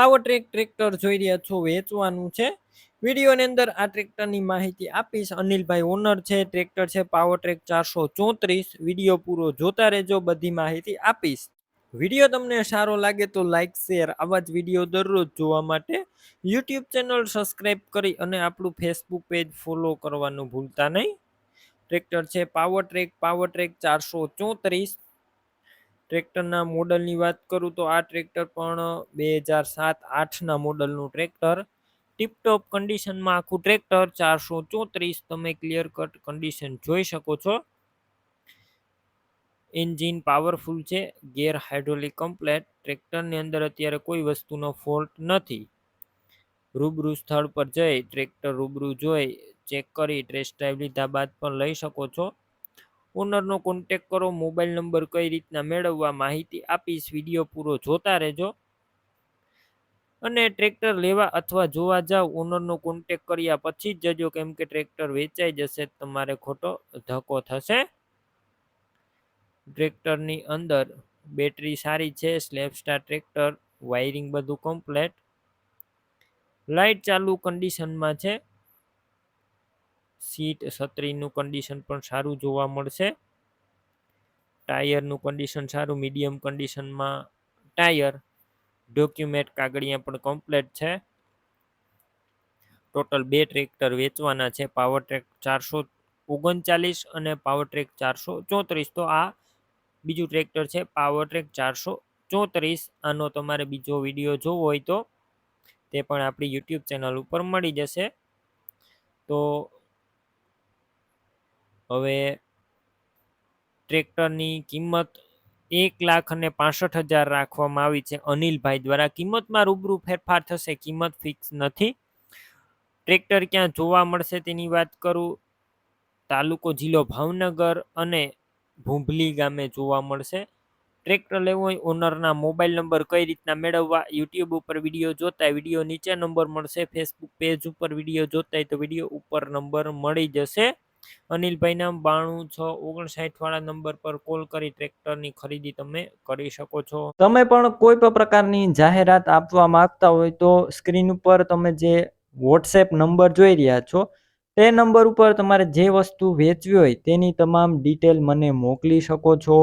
Power track tractor જોઈ રહ્યા છો, વેચવાનું છે. વિડીયોની અંદર આ ટ્રેક્ટરની માહિતી આપીશ. અનિલભાઈ ઓનર છે ટ્રેક્ટર છે પાવર ટ્રેક ચારસો ચોત્રીસ. વીડિયો પૂરો જોતા રહેજો, બધી માહિતી આપીશ. વીડિયો તમને સારો લાગે તો લાઇક શેર આવા જ વીડિયો દરરોજ જોવા માટે યુટ્યુબ ચેનલ સબસ્ક્રાઈબ કરી અને આપણું ફેસબુક પેજ ફોલો કરવાનું ભૂલતા નહીં. ટ્રેક્ટર છે પાવર ટ્રેક પાવર ટ્રેક ચારસો ચોત્રીસ. ટ્રેક્ટરના મોડલની વાત કરું તો આ ટ્રેક્ટર પણ બે હજાર સાત, આઠના મોડલનું ટ્રેક્ટર. ટીપટોપ કન્ડિશનમાં આખું ટ્રેક્ટર ચારસો ચોત્રીસ. તમે ક્લિયર કટ કન્ડિશન જોઈ શકો છો. એન્જિન પાવરફુલ છે, ગેર હાઇડ્રોલિક કમ્પ્લેટ ટ્રેક્ટરની અંદર અત્યારે કોઈ વસ્તુનો ફોલ્ટ નથી. રૂબરૂ સ્થળ પર જઈ, ટ્રેક્ટર રૂબરૂ જોઈ ચેક કરી ટેસ્ટ ડ્રાઈવ લીધા બાદ પણ લઈ શકો છો. ઓનરનો કોન્ટેક કરો મોબાઈલ નંબર કઈ રીતના મેળવવા માહિતી આપીશ વીડિયો પૂરો જોતા રહેજો. અને ટ્રેક્ટર લેવા અથવા જોવા જાવ, ઓનરનો કોન્ટેક કર્યા પછી જ જજો, કેમ કે ટ્રેક્ટર વેચાઈ જશે, તમારે ખોટો ધક્કો થશે. ટ્રેક્ટરની અંદર બેટરી સારી છે સ્લેપ સ્ટાર ટ્રેક્ટર વાયરિંગ બધું કમ્પ્લેટ લાઇટ ચાલુ કન્ડિશનમાં છે. સીટ છત્રીનું કન્ડિશન પણ સારું જોવા મળશે. ટાયરનું કન્ડિશન સારું મીડિયમ કન્ડિશનમાં ટાયર. ડોક્યુમેન્ટ કાગળિયા પણ કમ્પ્લેટ છે. ટોટલ બે ટ્રેક્ટર વેચવાના છે પાવર ટ્રેક ચારસો ઓગણચાલીસ અને પાવર ટ્રેક ચારસો ચોત્રીસ. તો આ બીજું ટ્રેક્ટર છે પાવર ટ્રેક ચારસો ચોત્રીસ. આનો તમારે બીજો વીડિયો જોવો હોય તો તે પણ આપણી યુટ્યુબ ચેનલ ઉપર મળી જશે. તો હવે ટ્રેક્ટરની કિંમત એક લાખ અને પાસઠ હજાર રાખવામાં આવી છે. અનિલભાઈ દ્વારા કિંમતમાં રૂબરૂ ફેરફાર થશે, કિંમત ફિક્સ નથી. ટ્રેક્ટર ક્યાં જોવા મળશે તેની વાત કરું. તાલુકો જિલ્લો ભાવનગર અને ભૂંભલી ગામે જોવા મળશે. ટ્રેક્ટર લેવું હોય ઓનરના મોબાઈલ નંબર કઈ રીતના મેળવવા, યુટ્યુબ ઉપર વીડિયો જોતા વીડિયો નીચે નંબર મળશે, ફેસબુક પેજ ઉપર વીડિયો જોતા તો વીડિયો ઉપર નંબર મળી જશે. અનિલભાઈના બાણું છ ઓગણસાઠ વાળા નંબર પર કોલ કરી ટ્રેક્ટરની ખરીદી તમે કરી શકો છો. તમે પણ કોઈ પણ પ્રકારની જાહેરાત આપવા માંગતા હોય તો સ્ક્રીન ઉપર તમે જે વોટ્સએપ નંબર જોઈ રહ્યા છો, તે નંબર ઉપર તમારે જે વસ્તુ વેચવી હોય તેની તમામ ડિટેલ મને મોકલી શકો છો.